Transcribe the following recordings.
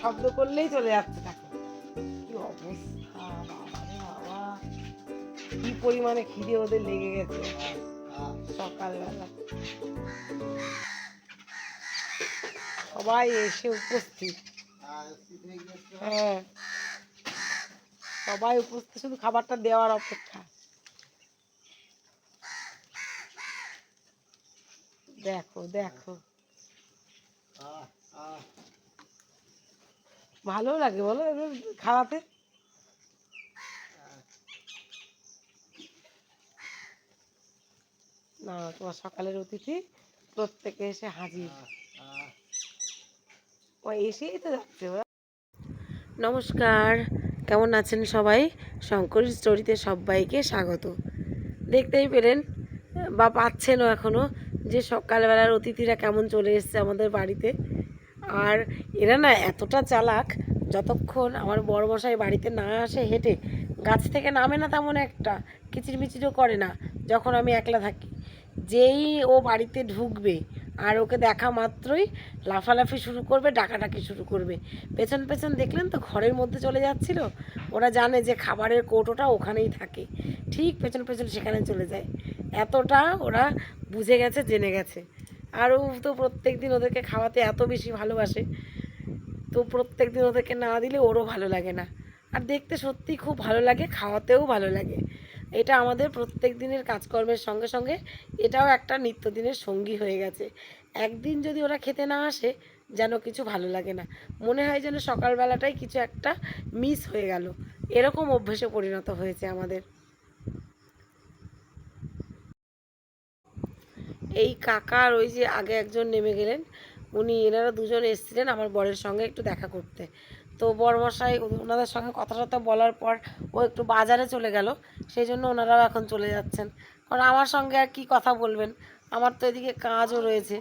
শব্দ করলেই চলে যাচ্ছে দেখো কি অবস্থা বাবা। কি পরিমাণে খিদে ওদের লেগে গেছে। সকালবেলা। সবাই এসে উপস্থিত। হ্যাঁ। সবাই উপস্থিত, শুধু খাবারটা দেওয়ার অপেক্ষা। দেখো দেখো। ভালো লাগে, বলো? খাওয়াতে। না, তোমার সকালের অতিথি প্রত্যেকে এসে হাজির। ও এসেই তো যাচ্ছে নমস্কার, কেমন আছেন সবাই? শঙ্কর স্টোরিতে সবাইকে স্বাগত। দেখতেই পেলেন, বা পাচ্ছেনও এখনও যে সকালবেলার অতিথিরা কেমন চলে এসছে আমাদের বাড়িতে। আর এরা না এতটা চালাক, যতক্ষণ আমার বড় বাড়িতে না আসে হেঁটে, গাছ থেকে নামে না তেমন একটা, কিচিরমিচিরও করে না, যখন আমি একলা থাকি। যেই ও বাড়িতে ঢুকবে, আর ওকে দেখা মাত্রই লাফালাফি শুরু করবে, ডাকাডাকি শুরু করবে। পেছন পেছন দেখলেন তো ঘরের মধ্যে চলে যাচ্ছিল? ওরা জানে যে খাবারের কৌটোটা ওখানেই থাকে। ঠিক পেছন পেছন সেখানে চলে যায়। এতটা ওরা বুঝে গেছে, জেনে গেছে। আর ও তো প্রত্যেক দিন ওদেরকে খাওয়াতে এত বেশি ভালোবাসে। তো প্রত্যেক দিন ওদেরকে না দিলে ওরও ভালো লাগে না। আর দেখতে সত্যি খুব ভালো লাগে, খাওয়াতেও ভালো লাগে। এটা আমাদের প্রত্যেক দিনের কাজকর্মের সঙ্গে সঙ্গে এটাও একটা নিত্যদিনের সঙ্গী হয়ে গেছে। একদিন যদি ওরা খেতে না আসে, যেন কিছু ভালো লাগে না। মনে হয় যেন সকালবেলাটাই কিছু একটা মিস হয়ে গেল। এরকম অভ্যেসে পরিণত হয়েছে আমাদের। এই কাকা আর ওই যে আগে একজন নেমে গেলেন, উনি এনারা দুজন এসেছিলেন আমার বরের সঙ্গে একটু দেখা করতে। তো বরমশাই ওনাদের সঙ্গে কথা টথা বলার পর ও একটু বাজারে চলে গেল, সেই জন্য ওনারাও এখন চলে যাচ্ছেন। কারণ আমার সঙ্গে আর কি কথা বলবেন? আমার তো এদিকে কাজও রয়েছে।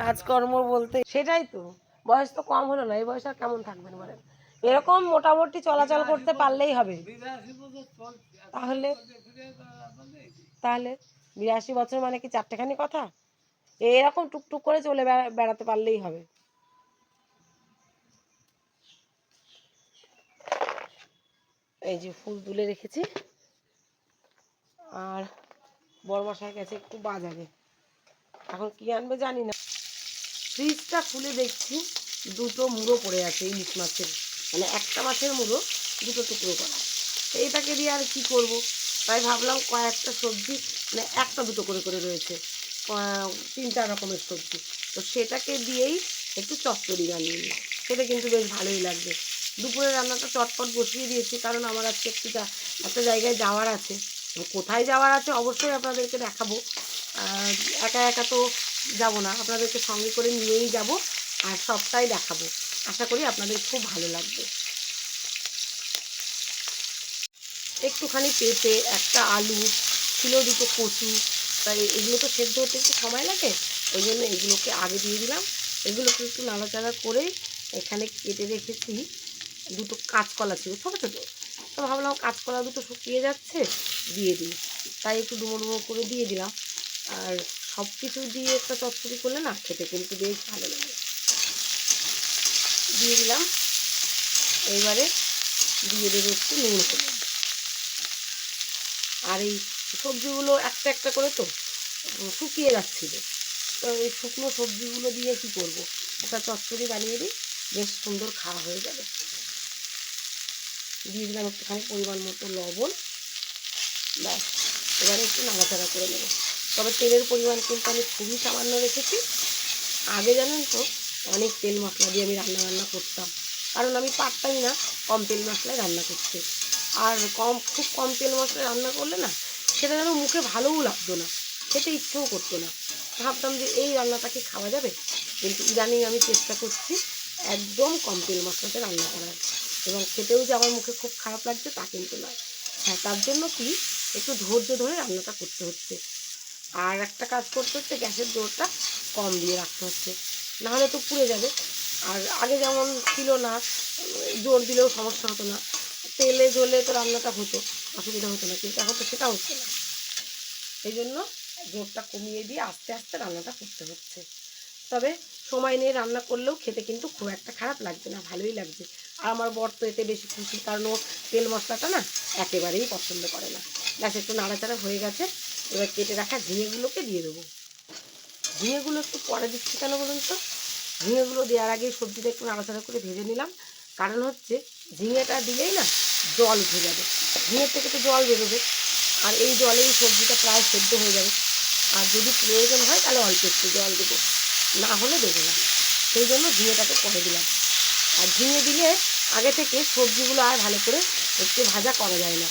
কাজকর্ম বলতে সেটাই তো। বয়স তো কম হলো না, এই বয়স আর কেমন থাকবেন বলেন? এরকম মোটামুটি চলাচল করতে পারলেই হবে। তাহলে তাহলে বিরাশি বছর মানে কি চারটেখানি কথা? এরকম টুকটুক করে চলে বেড়া- বেড়াতে পারলেই হবে। এই যে ফুল তুলে রেখেছি। আর বড়মশাই গেছে একটু বাজারে। এখন কি আনবে জানি না। ফ্রিজটা খুলে দেখছি, দুটো মুড়ো পড়ে আছে ইলিশ মাছের। মানে একটা মাছের মুড়ো, দুটো টুকরো করা। তো এটাকে দিয়ে আর কি করব? তাই ভাবলাম কয়েকটা সবজি মানে একটা দুটো করে করে রয়েছে। তিনটা রকমের সবজি। তো সেটাকে দিয়েই একটু চচ্চড়ি বানিয়ে নিই। সেটা কিন্তু বেশ ভালোই লাগবে। দুপুরে রান্নাটা চটপট বসিয়ে দিয়েছি, কারণ আমার আজকে একটু একটা জায়গায় যাওয়ার আছে। কোথায় যাওয়ার আছে অবশ্যই আপনাদেরকে দেখাবো। একা একা তো যাব না। আপনাদেরকে সঙ্গে করে নিয়েই যাব আর সবটাই দেখাবো। আশা করি আপনাদের খুব ভালো লাগবে। একটুখানি পেঁপে, একটা আলু ছিল দুটো কচু তাই এগুলো তো সেদ্ধ হতে একটু সময় লাগে, ওই জন্য এগুলোকে আগে দিয়ে দিলাম। এগুলোকে একটু নাড়াচাড়া করে এখানে কেটে রেখেছি। দুটো কাঁচকলা ছিল, ছোটো ছোটো। তো ভাবলাম কাঁচকলা দুটো শুকিয়ে যাচ্ছে, দিয়ে দিই। তাই একটু ডুমো ডুমো করে দিয়ে দিলাম। আর সব কিছু দিয়ে একটা চচ্চড়ি করলে না খেতে কিন্তু বেশ ভালো লাগে। দিয়ে দিলাম। এইবারে দিয়ে দেবো একটু নুন আর এই সবজিগুলো একটা একটা করে তো শুকিয়ে যাচ্ছিল। তো এই শুকনো সবজিগুলো দিয়ে কি করব? একটা চচ্চড়ি বানিয়ে দিই, বেশ সুন্দর খাওয়া হয়ে যাবে। দিয়ে দিলাম একটুখানি পরিমাণ মতো লবণ। ব্যাস, এবারে একটু নাড়াচাড়া করে নেব। তবে তেলের পরিমাণ কিন্তু আমি খুবই সামান্য রেখেছি। আগে জানেন তো, অনেক তেল মশলা দিয়ে আমি রান্না বান্না করতাম। কারণ আমি পারতামই না কম তেল মশলায় রান্না করতে। আর কম, খুব কম তেল মশলায় রান্না করলে না সেটা যেন মুখে ভালোও লাগতো না, খেতে ইচ্ছেও করতো না। ভাবতাম যে এই রান্নাটা কি খাওয়া যাবে? কিন্তু ইদানিং আমি চেষ্টা করছি একদম কম তেল মশলাতে রান্না করার। এবং খেতেও যে আমার মুখে খুব খারাপ লাগছে তা কিন্তু নয়। হ্যাঁ তার জন্য কি একটু ধৈর্য ধরে রান্নাটা করতে হচ্ছে। আর একটা কাজ করতে হচ্ছে, গ্যাসের জোরটা কম দিয়ে রাখতে হচ্ছে। নাহলে তো পুড়ে যাবে। আর আগে যেমন ছিল না, জোর দিলেও সমস্যা হতো না। তেলে জ্বলে তো রান্নাটা হতো। অসুবিধা হতো না, কিন্তু এখন তো সেটা হচ্ছে না। এই জন্য জোরটা কমিয়ে দিয়ে আস্তে আস্তে রান্নাটা করতে হচ্ছে। তবে সময় নিয়ে রান্না করলেও খেতে কিন্তু খুব একটা খারাপ লাগছে না, ভালোই লাগছে। আর আমার বর তো এতে বেশি খুশি, কারণ ও তেল মশলাটা না একেবারেই পছন্দ করে না। ব্যাস, একটু নাড়াচাড়া হয়ে গেছে। এবার কেটে রাখা ঝিঙেগুলোকে দিয়ে দেবো। ঝিঙেগুলো একটু পরে দিচ্ছি কেন বলুন তো? ঝিঙেগুলো দেওয়ার আগে সবজিটা একটু নাড়াচাড়া করে ভেজে নিলাম। কারণ হচ্ছে ঝিঙেটা দিলেই না জল উঠে যাবে ঝিঙের থেকে তো জল বেরোবে। আর এই জলেই সবজিটা প্রায় সেদ্ধ হয়ে যাবে। আর যদি প্রয়োজন হয় তাহলে অল্প একটু জল দেবো। না হলে দেবো না। সেই জন্য ঝিঙেটাকে করে দিলাম। আর ঝিঙে দিলে আগে থেকে সবজিগুলো আর ভালো করে একটু ভাজা করা যায় না।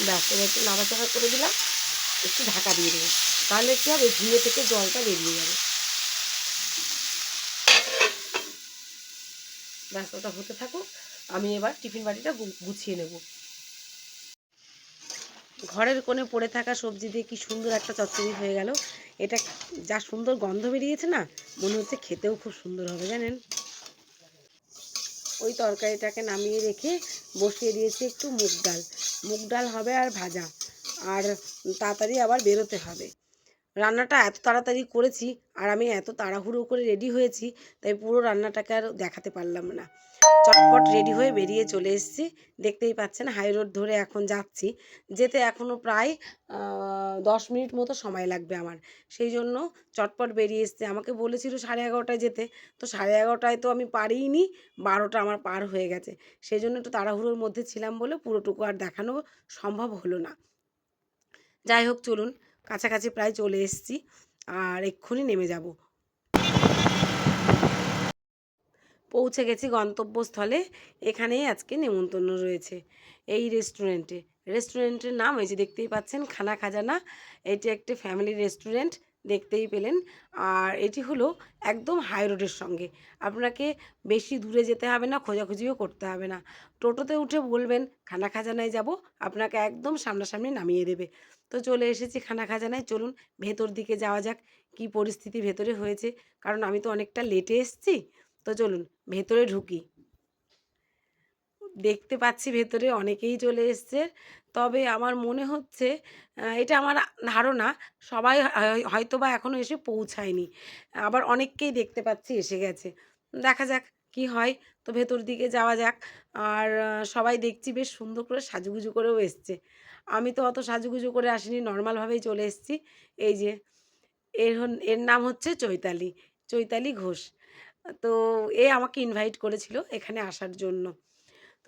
ব্যাস, এবার একটু নাড়াচাড়া করে দিলাম। একটু ঢাকা দিয়ে দেবো। তাহলে কী হবে? ঝিঙে থেকে জলটা বেরিয়ে যাবে। ব্যাস, ওটা হতে থাকুক। আমি এবার টিফিন বাটিটা গুছিয়ে নেব। ঘরের কোণে পড়ে থাকা সবজি দিয়ে কি সুন্দর একটা চচ্চড়ি হয়ে গেল। এটা যা সুন্দর গন্ধ বেরিয়েছে না, মনে হচ্ছে খেতেও খুব সুন্দর হবে, জানেন? ওই তরকারিটাকে নামিয়ে রেখে বসিয়ে দিয়েছি একটু মুগ ডাল। মুগ ডাল হবে আর ভাজা। আর তাড়াতাড়ি আবার বেরোতে হবে। রান্নাটা এত তাড়াতাড়ি করেছি আর আমি এত তাড়াহুড়ো করে রেডি হয়েছি, তাই পুরো রান্নাটাকে আর দেখাতে পারলাম না। চটপট রেডি হয়ে বেরিয়ে চলে এসেছি। দেখতেই পাচ্ছেন হাই রোড ধরে এখন যাচ্ছি, যেতে এখনও প্রায় দশ মিনিট মতো সময় লাগবে আমার। সেই জন্য চটপট বেরিয়ে এসছে। আমাকে বলেছিল সাড়ে এগারোটায় যেতে, তো সাড়ে এগারোটায় তো আমি পারিনি বারোটা আমার পার হয়ে গেছে। সেই জন্য একটু তাড়াহুড়োর মধ্যে ছিলাম বলে পুরোটুকু আর দেখানো সম্ভব হলো না। যাই হোক, চলুন। কাছাকাছি প্রায় চলে এসেছি, আর এক্ষুনি নেমে যাব। পৌঁছে গেছি গন্তব্যস্থলে, এখানেই আজকে নেমন্তন্ন রয়েছে এই রেস্টুরেন্টে রেস্টুরেন্টের নাম এই যে দেখতেই পাচ্ছেন, খানা খাজানা, এটি একটি ফ্যামিলি রেস্টুরেন্ট দেখতেই পেলেন। আর এটি হলো একদম হাই রোডের সঙ্গে। আপনাকে বেশি দূরে যেতে হবে না, খোঁজাখুঁজিও করতে হবে না। টোটোতে উঠে বলবেন, খানা খাজানায় যাব। আপনাকে একদম সামনাসামনি নামিয়ে দেবে। তো চলে এসেছি খানা খাজানায়। চলুন ভেতর দিকে যাওয়া যাক, কি পরিস্থিতি ভেতরে হয়েছে। কারণ আমি তো অনেকটা লেটে এসেছি, তো চলুন ভেতরে ঢুকি। দেখতে পাচ্ছি ভেতরে অনেকেই চলে এসছে। তবে আমার মনে হচ্ছে এটা আমার ধারণা, সবাই হয়- হয়তো বা এখনও এসে পৌঁছায়নি। আবার অনেককেই দেখতে পাচ্ছি এসে গেছে। দেখা যাক কি হয়, তো ভেতর দিকে যাওয়া যাক। আর সবাই দেখছি বেশ সুন্দর করে সাজুগুজু করেও এসছে। আমি তো অত সাজুগুজু করে আসিনি নর্মালভাবেই চলে এসেছি। এই যে, এর এর নাম হচ্ছে চৈতালি চৈতালি ঘোষ। তো এ আমাকে ইনভাইট করেছিল এখানে আসার জন্য।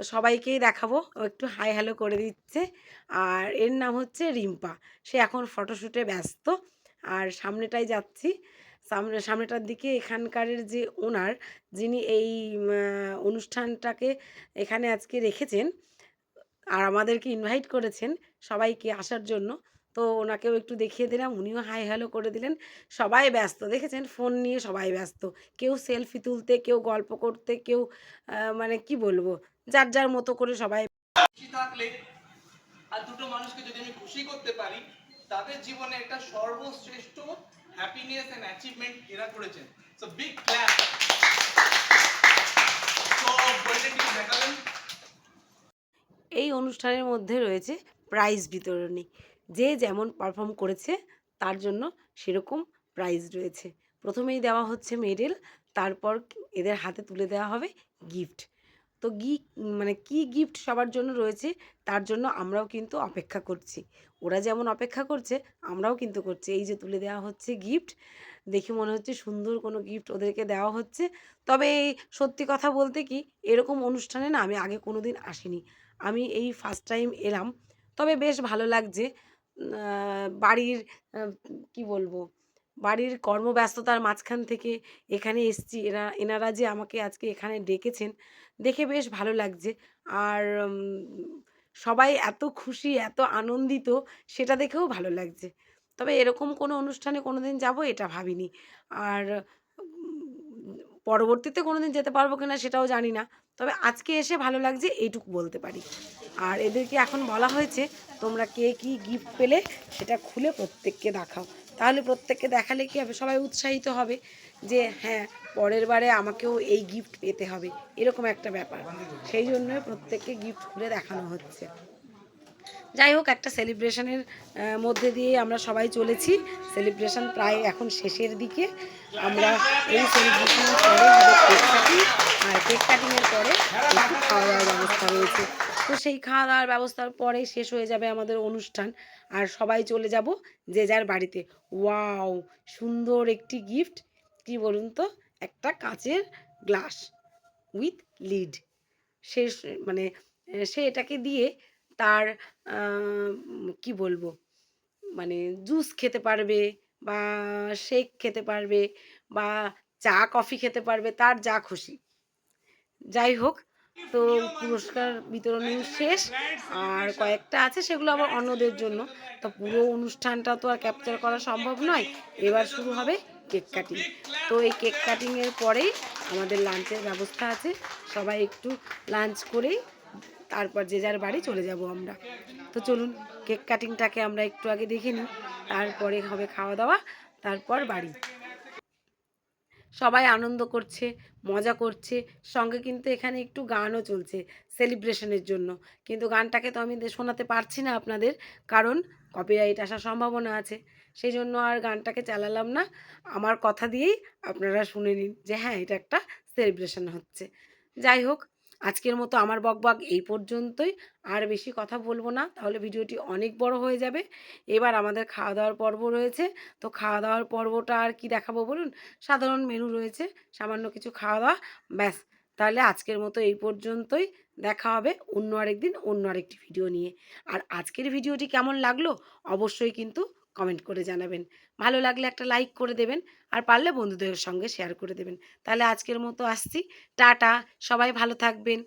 তো সবাইকেই দেখাবো একটু হাই হ্যালো করে দিচ্ছে। আর এর নাম হচ্ছে রিম্পা, সে এখন ফটোশ্যুটে ব্যস্ত। আর সামনেটাই যাচ্ছি, সামনে, সামনেটার দিকে এখানকারের যে ওনার যিনি এই অনুষ্ঠানটাকে এখানে আজকে রেখেছেন আর আমাদেরকে ইনভাইট করেছেন সবাইকে আসার জন্য। তো ওনাকেও একটু দেখিয়ে দিলাম, উনিও হাই হ্যালো করে দিলেন। সবাই ব্যস্ত, দেখেছেন? ফোন নিয়ে সবাই ব্যস্ত। কেউ সেলফি তুলতে, কেউ গল্প করতে, কেউ মানে কি বলব? যার যার মতো করে সবাই থাকলে আর দুটো মানুষকে যদি আমি খুশি করতে পারি, তাদের জীবনে একটা সর্বশ্রেষ্ঠ হ্যাপিনেস অ্যাচিভমেন্ট এরা করেছেন। সো বিগ ক্ল্যাপ তো বলতে কিছু দেখাবেন এই অনুষ্ঠানের মধ্যে রয়েছে প্রাইজ বিতরণী। যে যেমন পারফর্ম করেছে, তার জন্য সেরকম প্রাইজ রয়েছে। প্রথমেই দেওয়া হচ্ছে মেডেল তারপর এদের হাতে তুলে দেওয়া হবে গিফট তো গি মানে কি গিফট সবার জন্য রয়েছে, তার জন্য আমরাও কিন্তু অপেক্ষা করছি। ওরা যেমন অপেক্ষা করছে, আমরাও কিন্তু করছি। এই যে তুলে দেওয়া হচ্ছে গিফট দেখে মনে হচ্ছে সুন্দর কোনো গিফট ওদেরকে দেওয়া হচ্ছে। তবে সত্যি কথা বলতে কি, এরকম অনুষ্ঠানে না আমি আগে কোনো দিন আসিনি। আমি এই ফার্স্ট টাইম এলাম। তবে বেশ ভালো লাগছে। বাড়ির কি বলব? বাড়ির কর্মব্যস্ততার মাঝখান থেকে এখানে এসছি। এরা, এনারা যে আমাকে আজকে এখানে ডেকেছেন, দেখে বেশ ভালো লাগছে। আর সবাই এত খুশি, এত আনন্দিত, সেটা দেখেও ভালো লাগছে। তবে এরকম কোনো অনুষ্ঠানে কোনো দিন যাব এটা ভাবিনি। আর পরবর্তীতে কোনো দিন যেতে পারব কিনা সেটাও জানি না। তবে আজকে এসে ভালো লাগছে এইটুকু বলতে পারি। আর এদেরকে এখন বলা হয়েছে, তোমরা কে কি গিফট পেলে সেটা খুলে প্রত্যেককে দেখাও। তাহলে প্রত্যেককে দেখালে কি হবে? সবাই উৎসাহিত হবে যে হ্যাঁ পরের বারে আমাকেও এই গিফট পেতে হবে। এরকম একটা ব্যাপার। সেই জন্য প্রত্যেককে গিফট খুলে দেখানো হচ্ছে। যাই হোক, একটা সেলিব্রেশনের মধ্যে দিয়ে আমরা সবাই চলেছি। সেলিব্রেশন প্রায় এখন শেষের দিকে। আমরা এই সেলিব্রেশনের পরে কেক কাটিং আর কেক কাটিংয়ের পরে খাওয়া দাওয়ার ব্যবস্থা রয়েছে। তো সেই খাওয়া দাওয়ার ব্যবস্থার পরে শেষ হয়ে যাবে আমাদের অনুষ্ঠান। আর সবাই চলে যাব যে যার বাড়িতে। ওয়াও, সুন্দর একটি গিফট কি বলুন তো? একটা কাচের গ্লাস উইথ লিড সে মানে সে এটাকে দিয়ে তার কি বলব? মানে জুস খেতে পারবে বা শেক খেতে পারবে বা চা কফি খেতে পারবে, তার যা খুশি। যাই হোক, তো পুরস্কার বিতরণী শেষ। আর কয়েকটা আছে, সেগুলো আবার অন্যদের জন্য। তো পুরো অনুষ্ঠানটা তো আর ক্যাপচার করা সম্ভব নয়। এবার শুরু হবে কেক কাটিং তো এই কেক কাটিংয়ের পরেই আমাদের লাঞ্চের ব্যবস্থা আছে। সবাই একটু লাঞ্চ করেই তারপর যে যার বাড়ি চলে যাব আমরা। তো চলুন কেক কাটিংটাকে আমরা একটু আগে দেখে নিই। তারপরে হবে খাওয়া দাওয়া, তারপর বাড়ি। সবাই আনন্দ করছে, মজা করছে, সঙ্গে কিন্তু এখানে একটু গানও চলছে সেলিব্রেশনের জন্য। কিন্তু গানটাকে তো আমি শোনাতে পারছি না আপনাদের, কারণ কপিরাইট আসার সম্ভাবনা আছে। সেই জন্য আর গানটাকে চালালাম না। আমার কথা দিয়েই আপনারা শুনে নিন যে হ্যাঁ এটা একটা সেলিব্রেশন হচ্ছে। যাই হোক আজকের মতো আমার বকবক এই পর্যন্তই। আর বেশি কথা বলব না, তাহলে ভিডিওটি অনেক বড় হয়ে যাবে। এবার আমাদের খাওয়া দাওয়ার পর্ব রয়েছে। তো খাওয়া দাওয়ার পর্বটা আর কি দেখাবো বলুন? সাধারণ মেনু রয়েছে, সামান্য কিছু খাওয়া দাওয়া ব্যাস। তাহলে আজকের মতো এই পর্যন্তই। দেখা হবে অন্য আরেকদিন, অন্য আরেকটি ভিডিও নিয়ে। আর আজকের ভিডিওটি কেমন লাগল? অবশ্যই কিন্তু কমেন্ট করে জানাবেন। ভালো লাগলে একটা লাইক করে দেবেন আর পারলে বন্ধুদের সঙ্গে শেয়ার করে দেবেন। তাহলে আজকের মতো আসছি। টাটা, সবাই ভালো থাকবেন।